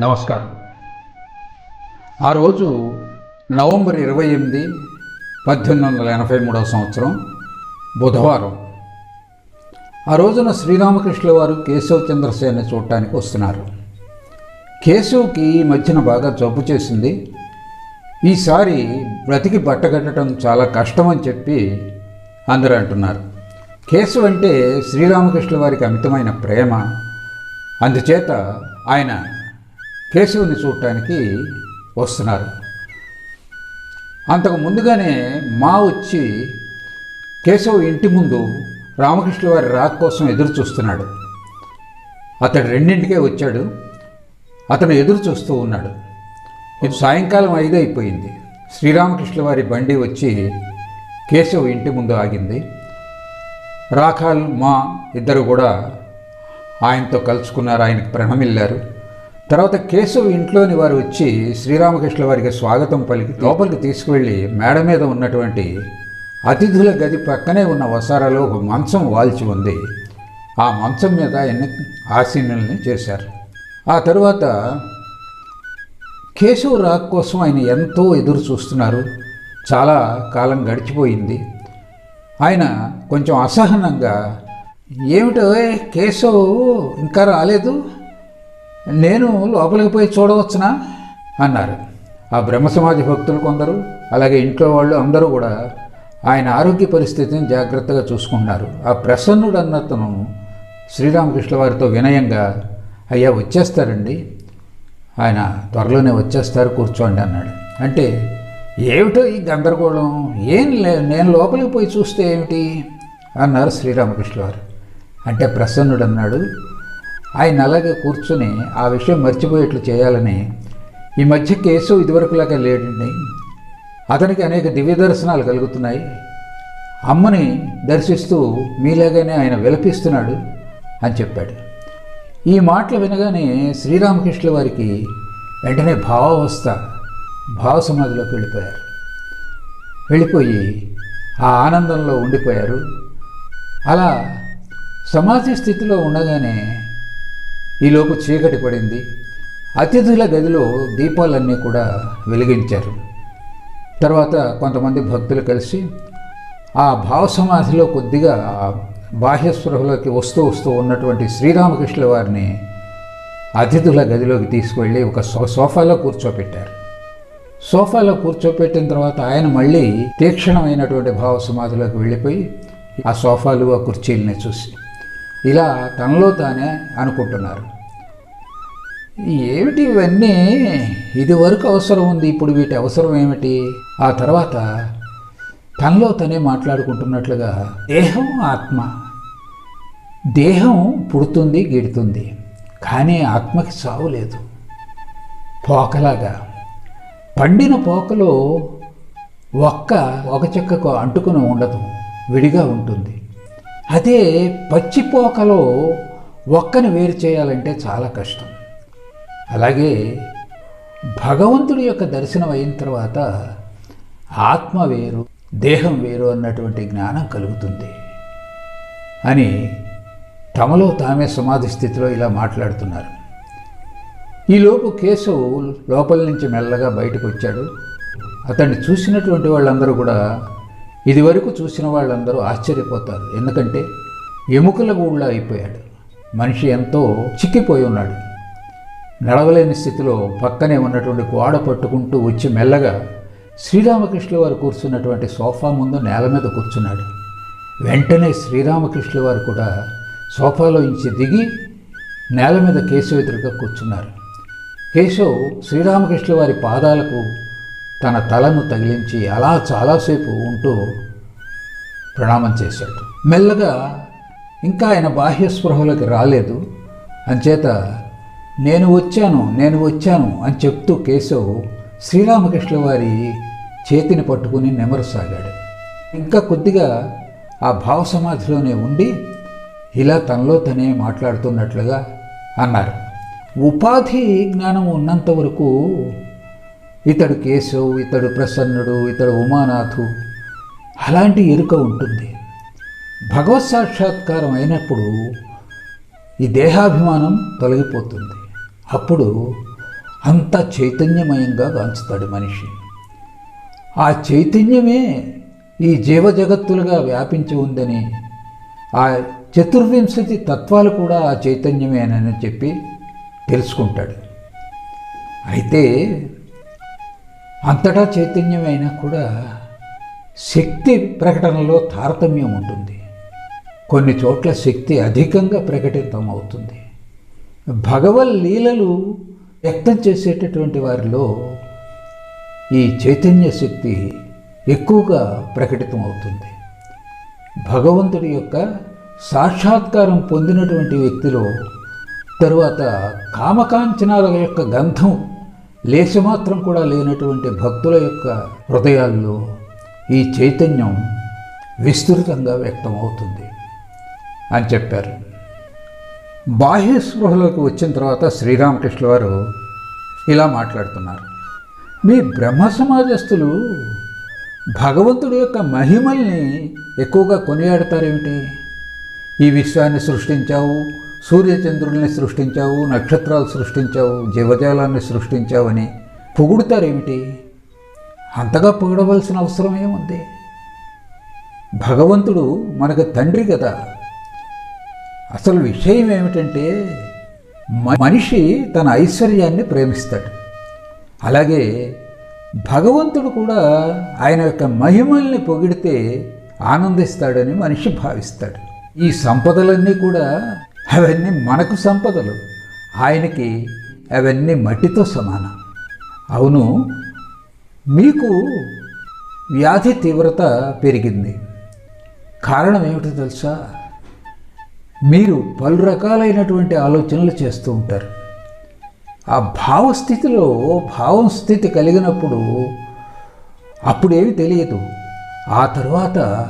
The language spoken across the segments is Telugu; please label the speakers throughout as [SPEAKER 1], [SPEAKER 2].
[SPEAKER 1] నమస్కారం. ఆ రోజు నవంబర్ ఇరవై ఎనిమిది పద్దెనిమిది వందల ఎనభై మూడవ సంవత్సరం బుధవారం. ఆ రోజున శ్రీరామకృష్ణుల వారు కేశవ్ చంద్రసేన్ని చూడటానికి వస్తున్నారు. కేశవ్కి ఈ మధ్యన బాగా జబ్బు చేసింది. ఈసారి బ్రతికి బట్టగట్టడం చాలా కష్టం అని చెప్పి అందరూ అంటున్నారు. కేశవ్ అంటే శ్రీరామకృష్ణుల వారికి అమితమైన ప్రేమ. అందుచేత ఆయన కేశవుని చూడటానికి వస్తున్నారు. అంతకు ముందుగానే మా వచ్చి కేశవ్ ఇంటి ముందు రామకృష్ణ వారి రాక కోసం ఎదురు చూస్తున్నాడు. అతడు రెండింటికే వచ్చాడు. అతను ఎదురు చూస్తూ ఉన్నాడు. ఇది సాయంకాలం ఐదు అయిపోయింది. శ్రీరామకృష్ణ వారి బండి వచ్చి కేశవ్ ఇంటి ముందు ఆగింది. రాఖాల్ మా ఇద్దరు కూడా ఆయనతో కలుసుకున్నారు. ఆయనకు ప్రణమిల్లారు. తర్వాత కేశవ్ ఇంట్లోని వారు వచ్చి శ్రీరామకృష్ణ వారికి స్వాగతం పలికి లోపలికి తీసుకువెళ్ళి మేడ మీద ఉన్నటువంటి అతిథుల గది పక్కనే ఉన్న వసారాలో ఒక మంచం వాల్చి ఉంది. ఆ మంచం మీద ఆయన ఆసీనుల్ని చేశారు. ఆ తరువాత కేశవ్ రాక్ కోసం ఆయన ఎంతో ఎదురు చూస్తున్నారు. చాలా కాలం గడిచిపోయింది. ఆయన కొంచెం అసహనంగా ఏమిటో కేశవ్ ఇంకా రాలేదు? నేను లోపలికి పోయి చూడవచ్చునా? అన్నారు. ఆ బ్రహ్మ సమాజ భక్తులు కొందరు అలాగే ఇంట్లో వాళ్ళు అందరూ కూడా ఆయన ఆరోగ్య పరిస్థితిని జాగ్రత్తగా చూసుకుంటున్నారు. ఆ ప్రసన్నుడు అన్నతను శ్రీరామకృష్ణ వారితో వినయంగా అయ్యా వచ్చేస్తారండి. ఆయన త్వరలోనే వచ్చేస్తారు కూర్చోండి అన్నాడు. అంటే ఏమిటో ఈ గందరగోళం? ఏం లే నేను లోపలికి పోయి చూస్తే ఏమిటి? అన్నారు శ్రీరామకృష్ణ వారు. అంటే ప్రసన్నుడు అన్నాడు ఆయన అలాగే కూర్చుని ఆ విషయం మర్చిపోయేట్లు చేయాలని ఈ మధ్య కేసు ఇదివరకులాగా లేడండి. అతనికి అనేక దివ్య దర్శనాలు కలుగుతున్నాయి. అమ్మని దర్శిస్తూ మీలాగానే ఆయన విలపిస్తున్నాడు అని చెప్పాడు. ఈ మాటలు వినగానే శ్రీరామకృష్ణుల వారికి వెంటనే భావావస్థ భావ సమాధిలోకి వెళ్ళిపోయారు. వెళ్ళిపోయి ఆ ఆనందంలో ఉండిపోయారు. అలా సమాధి స్థితిలో ఉండగానే ఈలోపు చీకటి పడింది. అతిథుల గదిలో దీపాలన్నీ కూడా వెలిగించారు. తర్వాత కొంతమంది భక్తులు కలిసి ఆ భావ సమాధిలో కొద్దిగా బాహ్య స్పృహలోకి వస్తూ వస్తూ ఉన్నటువంటి శ్రీరామకృష్ణుల వారిని అతిథుల గదిలోకి తీసుకువెళ్ళి ఒక సో సోఫాలో కూర్చోపెట్టారు. సోఫాలో కూర్చోపెట్టిన తర్వాత ఆయన మళ్ళీ తీక్షణమైనటువంటి భావ సమాధిలోకి వెళ్ళిపోయి ఆ సోఫాలు ఆ కుర్చీలని చూసి ఇలా తనలో తానే అనుకుంటున్నారు. ఏమిటి ఇవన్నీ? ఇది వరకు అవసరం ఉంది. ఇప్పుడు వీటి అవసరం ఏమిటి? ఆ తర్వాత తనలో తనే మాట్లాడుకుంటున్నట్లుగా దేహం ఆత్మ. దేహం పుడుతుంది గిడుతుంది. కానీ ఆత్మకి సావు లేదు. పోకలాగా. పండిన పోకలో ఒక్క ఒక చెక్కకు అంటుకుని ఉండదు. విడిగా ఉంటుంది. అదే పచ్చిపోకలో ఒక్కని వేరు చేయాలంటే చాలా కష్టం. అలాగే భగవంతుడి యొక్క దర్శనం అయిన తర్వాత ఆత్మ వేరు దేహం వేరు అన్నటువంటి జ్ఞానం కలుగుతుంది అని తమలో తామే సమాధి స్థితిలో ఇలా మాట్లాడుతున్నారు. ఈలోపు కేసు లోపల నుంచి మెల్లగా బయటకు వచ్చాడు. అతన్ని చూసినటువంటి వాళ్ళందరూ కూడా ఇదివరకు చూసిన వాళ్ళందరూ ఆశ్చర్యపోతారు. ఎందుకంటే ఎముకల గూళ్ళ అయిపోయాడు. మనిషి ఎంతో చిక్కిపోయి ఉన్నాడు. నడవలేని స్థితిలో పక్కనే ఉన్నటువంటి గోడ పట్టుకుంటూ వచ్చి మెల్లగా శ్రీరామకృష్ణ వారు కూర్చున్నటువంటి సోఫా ముందు నేల మీద కూర్చున్నాడు. వెంటనే శ్రీరామకృష్ణ వారు కూడా సోఫాలో ఇంచి దిగి నేల మీద కేశవ ఎదురుగా కూర్చున్నారు. కేశవ్ శ్రీరామకృష్ణ వారి పాదాలకు తన తలను తగిలించి అలా చాలాసేపు ఉంటూ ప్రణామం చేశాడు. మెల్లగా ఇంకా ఆయన బాహ్య స్పృహలోకి రాలేదు. అంచేత నేను వచ్చాను నేను వచ్చాను అని చెప్తూ కేశవ్ శ్రీరామకృష్ణ వారి చేతిని పట్టుకుని నెమరసాగాడు. ఇంకా కొద్దిగా ఆ భావ సమాధిలోనే ఉండి ఇలా తనలో తనే మాట్లాడుతున్నట్లుగా అన్నారు. ఉపాధి జ్ఞానం ఉన్నంత వరకు ఇతడు కేశవ్ ఇతడు ప్రసన్నుడు ఇతడు ఉమానాథు. అలాంటి ఎరుక ఉంటుంది. భగవత్ సాక్షాత్కారం అయినప్పుడు ఈ దేహాభిమానం తొలగిపోతుంది. అప్పుడు అంత చైతన్యమయంగా గాంచుతాడు మనిషి. ఆ చైతన్యమే ఈ జీవ జగత్తులుగా వ్యాపించి ఉందని ఆ చతుర్వింశతి తత్వాలు కూడా ఆ చైతన్యమేనని చెప్పి తెలుసుకుంటాడు. అయితే అంతటా చైతన్యమైనా కూడా శక్తి ప్రకటనలో తారతమ్యం ఉంటుంది. కొన్ని చోట్ల శక్తి అధికంగా ప్రకటితం అవుతుంది భగవల్ లీలలు వ్యక్తం చేసేటటువంటి వారిలో ఈ చైతన్య శక్తి ఎక్కువగా ప్రకటితం అవుతుంది భగవంతుడి యొక్క సాక్షాత్కారం పొందినటువంటి వ్యక్తిలో తరువాత కామకాంచనాల యొక్క గంధం లేశమాత్రం కూడా లేనటువంటి భక్తుల యొక్క హృదయాల్లో ఈ చైతన్యం విస్తృతంగా వ్యక్తమవుతుంది అని చెప్పారు. బాహ్య స్పృహలోకి వచ్చిన తర్వాత శ్రీరామకృష్ణ వారు ఇలా మాట్లాడుతున్నారు. మీ బ్రహ్మ సమాజస్థులు భగవంతుడి యొక్క మహిమల్ని ఎక్కువగా కొనియాడతారేమిటి? ఈ విశ్వాన్ని సృష్టించావు సూర్యచంద్రుల్ని సృష్టించావు నక్షత్రాలు సృష్టించావు జీవజాలాన్ని సృష్టించావని పొగుడుతారేమిటి? అంతగా పొగడవలసిన అవసరం ఏముంది? భగవంతుడు మనకు తండ్రి కదా. అసలు విషయం ఏమిటంటే మనిషి తన ఐశ్వర్యాన్ని ప్రేమిస్తాడు. అలాగే భగవంతుడు కూడా ఆయన యొక్క మహిమల్ని పొగిడితే ఆనందిస్తాడని మనిషి భావిస్తాడు. ఈ సంపదలన్నీ కూడా అవన్నీ మనకు సంపదలు. ఆయనకి అవన్నీ మట్టితో సమానం. అవును మీకు వ్యాధి తీవ్రత పెరిగింది. కారణం ఏమిటో తెలుసా? మీరు పలు రకాలైనటువంటి ఆలోచనలు చేస్తూ ఉంటారు. ఆ భావస్థితిలో భావం స్థితి కలిగినప్పుడు అప్పుడేమి తెలియదు. ఆ తర్వాత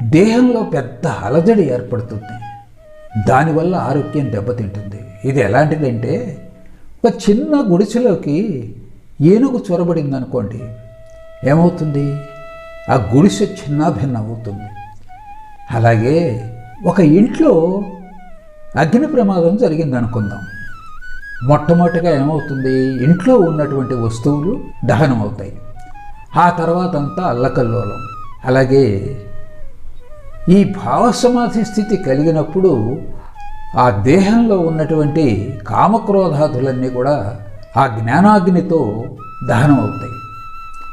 [SPEAKER 1] దేహంలో పెద్ద అలజడి ఏర్పడుతుంది. దానివల్ల ఆరోగ్యం దెబ్బతింటుంది. ఇది ఎలాంటిదంటే ఒక చిన్న గుడిసెలోకి ఏనుగు చొరబడింది అనుకోండి ఏమవుతుంది? ఆ గుడిసె చిన్నాభిన్నం అవుతుంది అలాగే ఒక ఇంట్లో అగ్ని ప్రమాదం జరిగింది అనుకుందాం మొట్టమొదటిగా ఏమవుతుంది? ఇంట్లో ఉన్నటువంటి వస్తువులు దహనం అవుతాయి ఆ తర్వాత అంతా అల్లకల్లోలం. అలాగే ఈ భావసమాధి స్థితి కలిగినప్పుడు ఆ దేహంలో ఉన్నటువంటి కామక్రోధాదులన్నీ కూడా ఆ జ్ఞానాగ్నితో దహనం అవుతాయి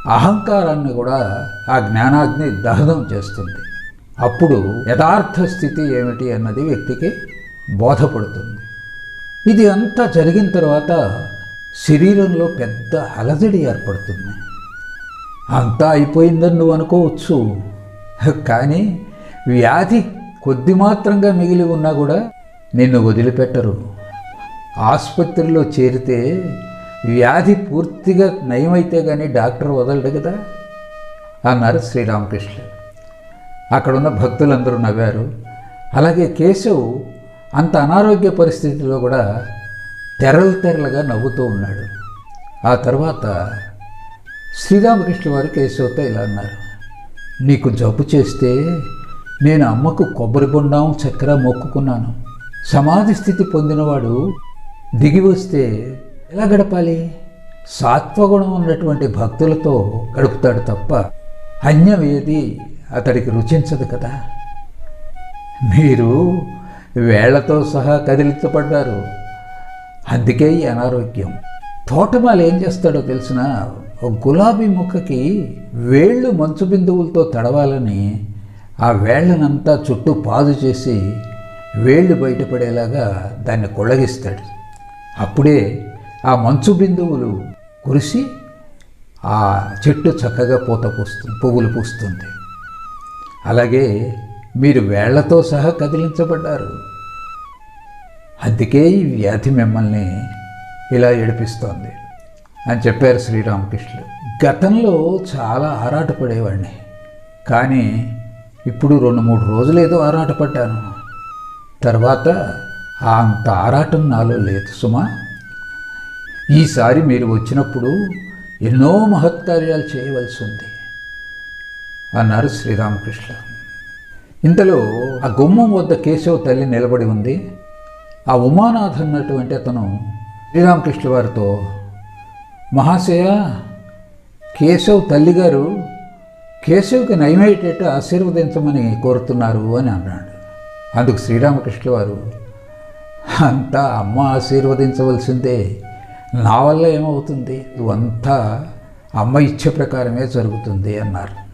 [SPEAKER 1] అహంకారాన్ని కూడా ఆ జ్ఞానాగ్ని దహనం చేస్తుంది. అప్పుడు యథార్థ స్థితి ఏమిటి అన్నది వ్యక్తికి బోధపడుతుంది. ఇది అంతా జరిగిన తర్వాత శరీరంలో పెద్ద అలజడి ఏర్పడుతుంది. అంతా అయిపోయిందని నువ్వు అనుకోవచ్చు. కానీ వ్యాధి కొద్ది మాత్రంగా మిగిలి ఉన్నా కూడా నిన్ను వదిలిపెట్టరు. ఆసుపత్రిలో చేరితే వ్యాధి పూర్తిగా నయమైతే కానీ డాక్టర్ వదలడు కదా? అన్నారు శ్రీరామకృష్ణ అక్కడున్న భక్తులందరూ నవ్వారు. అలాగే కేశవ్ అంత అనారోగ్య పరిస్థితిలో కూడా తెరలు తెరలుగా నవ్వుతూ ఉన్నాడు. ఆ తర్వాత శ్రీరామకృష్ణ వారు కేశవ్తో ఇలా అన్నారు. నీకు జబ్బు చేస్తే నేను అమ్మకు కొబ్బరి బొండం చక్కెర మొక్కుకున్నాను. సమాధి స్థితి పొందినవాడు దిగి వస్తే ఎలా గడపాలి? సాత్వగుణం ఉన్నటువంటి భక్తులతో గడుపుతాడు తప్ప అన్యం ఏది అతడికి రుచించదు కదా. మీరు వేళ్ళతో సహా కదిలించబడ్డారు. అందుకే ఈ అనారోగ్యం. తోటమాలు ఏం చేస్తాడో తెలిసిన గులాబీ మొక్కకి వేళ్ళు మంచు బిందువులతో తడవాలని ఆ వేళ్ళనంతా చుట్టూ పాదు చేసి వేళ్ళు బయటపడేలాగా దాన్ని కొళ్ళగిస్తాడు అప్పుడే ఆ మంచు బిందువులు కురిసి ఆ చెట్టు చక్కగా పూత పూస్తుంది పువ్వులు పూస్తుంది. అలాగే మీరు వేళ్ళతో సహా కదిలించబడ్డారు. అందుకే ఈ వ్యాధి మిమ్మల్ని ఇలా ఏడిపిస్తోంది అని చెప్పారు శ్రీరామకృష్ణుడు. గతంలో చాలా ఆరాటపడేవాడిని. కానీ ఇప్పుడు రెండు మూడు రోజులు ఏదో ఆరాటపడ్డాను. తర్వాత అంత ఆరాటం నాలో లేదు సుమా. ఈసారి మీరు వచ్చినప్పుడు ఎన్నో మహత్కార్యాలు చేయవలసి ఉంది అన్నారు శ్రీరామకృష్ణ. ఇంతలో ఆ గుమ్మం వద్ద కేశవ తల్లి నిలబడి ఉంది. ఆ ఉమానాథ్ అన్నటువంటి అతను శ్రీరామకృష్ణ వారితో మహాశయ కేశవ్ తల్లిగారు కేశవుకి నయమయ్యేటట్టు ఆశీర్వదించమని కోరుతున్నారు అని అన్నాడు. అందుకు శ్రీరామకృష్ణ వారు అంతా అమ్మ ఆశీర్వదించవలసిందే. నా వల్ల ఏమవుతుంది? ఇవంతా అమ్మ ఇచ్చే ప్రకారమే జరుగుతుంది అన్నారు.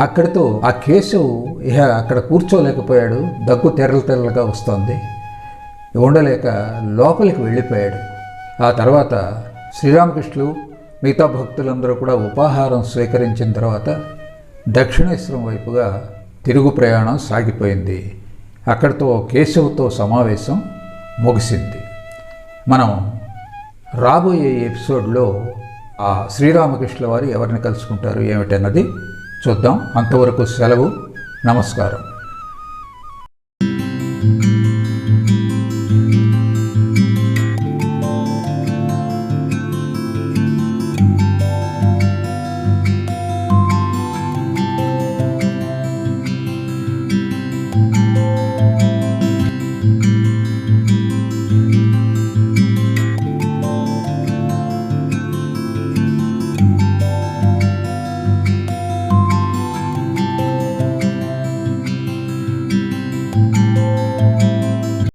[SPEAKER 1] అక్కడితో ఆ కేశవు ఇహ అక్కడ కూర్చోలేకపోయాడు. దగ్గు తెరలు తెరలుగా వస్తుంది. ఉండలేక లోపలికి వెళ్ళిపోయాడు. ఆ తర్వాత శ్రీరామకృష్ణులు మిగతా భక్తులందరూ కూడా ఉపాహారం స్వీకరించిన తర్వాత దక్షిణేశ్వరం వైపుగా తిరుగు ప్రయాణం సాగిపోయింది. అక్కడితో కేశవ్తో సమావేశం ముగిసింది. మనం రాబోయే ఎపిసోడ్లో ఆ శ్రీరామకృష్ణ వారు ఎవరిని కలుసుకుంటారు ఏమిటన్నది చూద్దాం. అంతవరకు సెలవు నమస్కారం.